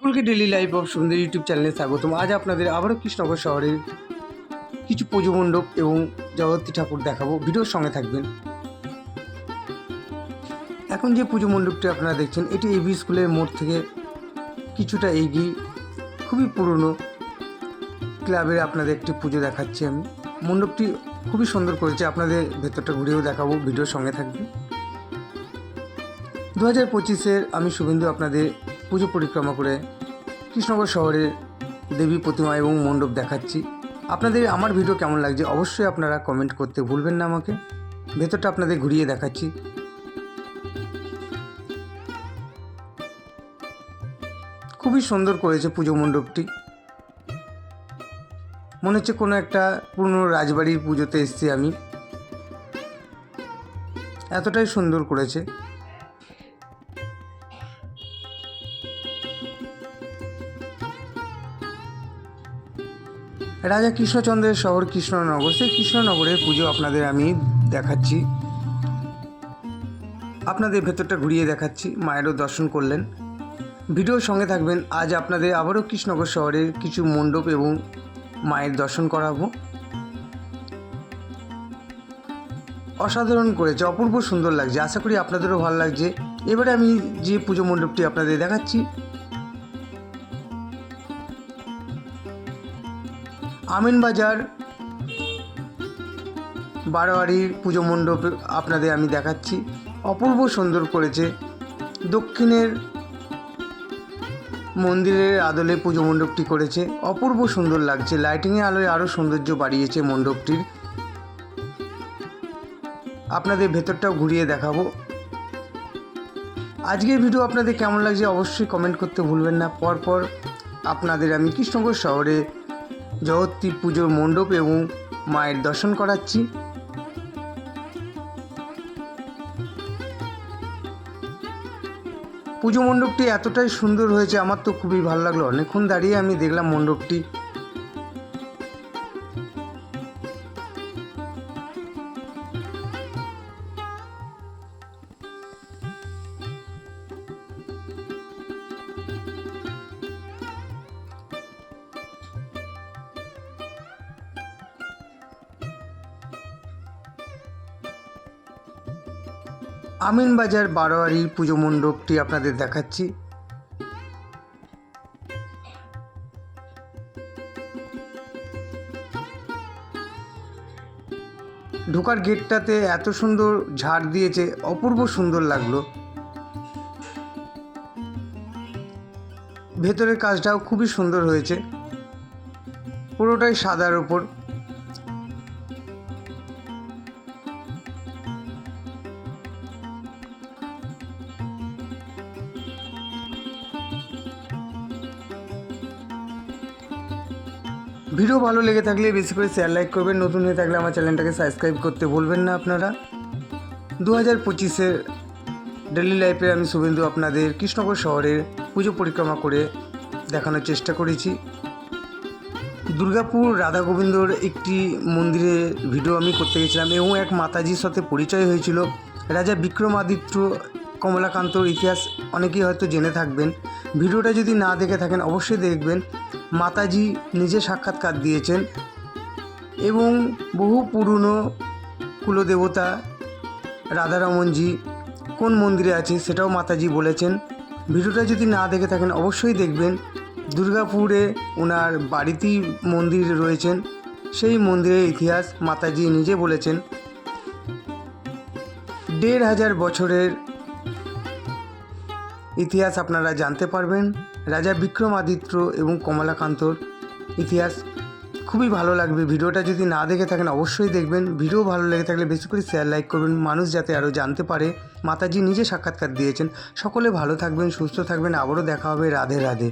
সকলকে daily life of Sundar YouTube চ্যানেলে স্বাগতম। আজ আপনাদের আবারও কৃষ্ণনগর শহরের কিছু পুজো মণ্ডপ এবং জগত্রী ঠাকুর দেখাবো। ভিডিওর সঙ্গে থাকবেন। এখন যে পুজো মণ্ডপটি আপনারা দেখছেন, এটি এবি স্কুলের মোড় থেকে কিছুটা এগিয়ে খুবই পুরনো ক্লাবের আপনাদের একটি পুজো দেখাচ্ছি আমি। মণ্ডপটি খুবই সুন্দর করেছে। আপনাদের ভেতরটা ঘুরেও দেখাবো। ভিডিওর সঙ্গে থাকবে দু হাজার পঁচিশের আমি শুভেন্দু আপনাদের পুজো পরিক্রমা করে কৃষ্ণনগর শহরে দেবী প্রতিমা এবং মণ্ডপ দেখাচ্ছি। আপনাদের আমার ভিডিও কেমন লাগছে অবশ্যই আপনারা কমেন্ট করতে ভুলবেন না আমাকে। ভেতরটা আপনাদের ঘুরিয়ে দেখাচ্ছি। খুবই সুন্দর করেছে পুজো মণ্ডপটি। মনে হচ্ছে কোনো একটা পুরনো রাজবাড়ির পুজোতে এসেছি আমি। এতটাই সুন্দর করেছে। রাজা কৃষ্ণচন্দ্রের শহর কৃষ্ণনগর। সেই কৃষ্ণনগরের পুজো আপনাদের আমি দেখাচ্ছি। আপনাদের ভেতরটা ঘুরিয়ে দেখাচ্ছি, মায়েরও দর্শন করলেন। ভিডিওর সঙ্গে থাকবেন, আজ আপনাদের আবারও কৃষ্ণনগর শহরের কিছু মণ্ডপ এবং মায়ের দর্শন করাবো। অসাধারণ করেছে, অপূর্ব সুন্দর লাগছে, আশা করি আপনাদেরও ভালো লাগছে। এবারে আমি যে পুজো মণ্ডপটি আপনাদের দেখাচ্ছি আমিনবাজার বারোয়ারির পুজো মণ্ডপ আপনাদের আমি দেখাচ্ছি। অপূর্ব সুন্দর করেছে। দক্ষিণের মন্দিরের আদলে পুজো মণ্ডপটি করেছে। অপূর্ব সুন্দর লাগছে। লাইটিংয়ের আলোয় আরও সৌন্দর্য বাড়িয়েছে মণ্ডপটির। আপনাদের ভেতরটাও ঘুরিয়ে দেখাবো। আজকের ভিডিও আপনাদের কেমন লাগছে অবশ্যই কমেন্ট করতে ভুলবেন না। পরপর আপনাদের আমি কৃষ্ণনগর শহরে জগত্রী পুজোর মণ্ডপ এবং মায়ের দর্শন করাচ্ছি। পুজো মণ্ডপটি এতটাই সুন্দর হয়েছে, আমার তো খুবই ভালো লাগল। অনেকক্ষণ দাঁড়িয়ে আমি দেখলাম মণ্ডপটি। আমিনবাজার বারোয়ারি পুজো মণ্ডপটি আপনাদের দেখাচ্ছি। ঢোকার গেটটাতে এত সুন্দর ঝাড় দিয়েছে, অপূর্ব সুন্দর লাগল। ভেতরের কাজটাও খুবই সুন্দর হয়েছে। পুরোটাই সাদার ওপর। ভিডিও ভালো লেগে থাকলে বেশি করে শেয়ার লাইক করবেন। নতুন হয়ে থাকলে আমার চ্যানেলটাকে সাবস্ক্রাইব করতে ভুলবেন না আপনারা। দু হাজার পঁচিশের ডেলি লাইফে আমি শুভেন্দু আপনাদের কৃষ্ণনগর শহরের পুজো পরিক্রমা করে দেখানোর চেষ্টা করেছি। দুর্গাপুর রাধা গোবিন্দর একটি মন্দিরে ভিডিও আমি করতে গেছিলাম এবং এক মাতাজির সাথে পরিচয় হয়েছিল। রাজা বিক্রমাদিত্য কমলাকান্তর ইতিহাস অনেকেই হয়তো জেনে থাকবেন। ভিডিওটা যদি না দেখে থাকেন, অবশ্যই দেখবেন। মাতাজি নিজে সাক্ষাৎকার দিয়েছেন এবং বহু পুরনো কুলদেবতা রাধারমনজি কোন মন্দিরে আছে সেটাও মাতাজি বলেছেন। ভিডিওটা যদি না দেখে থাকেন অবশ্যই দেখবেন। দুর্গাপুরে ওনার বাড়িতেই মন্দির রয়েছেন। সেই মন্দিরের ইতিহাস মাতাজি নিজে বলেছেন। দেড় হাজার বছরের ইতিহাস আপনারা জানতে পারবেন। রাজা বিক্রমাদিত্য এবং কমলাকান্তর, ইতিহাস খুবই ভালো লাগবে। ভিডিওটা যদি না দেখে থাকেন, অবশ্যই দেখবেন। ভিডিও ভালো লেগে থাকলে বেশি করে শেয়ার লাইক করবেন। মানুষ যাতে আরও জানতে পারে, মাতাজি নিজে সাক্ষাৎকার দিয়েছেন। সকলে ভালো থাকবেন, সুস্থ থাকবেন। আবারও দেখা হবে রাধে রাধে।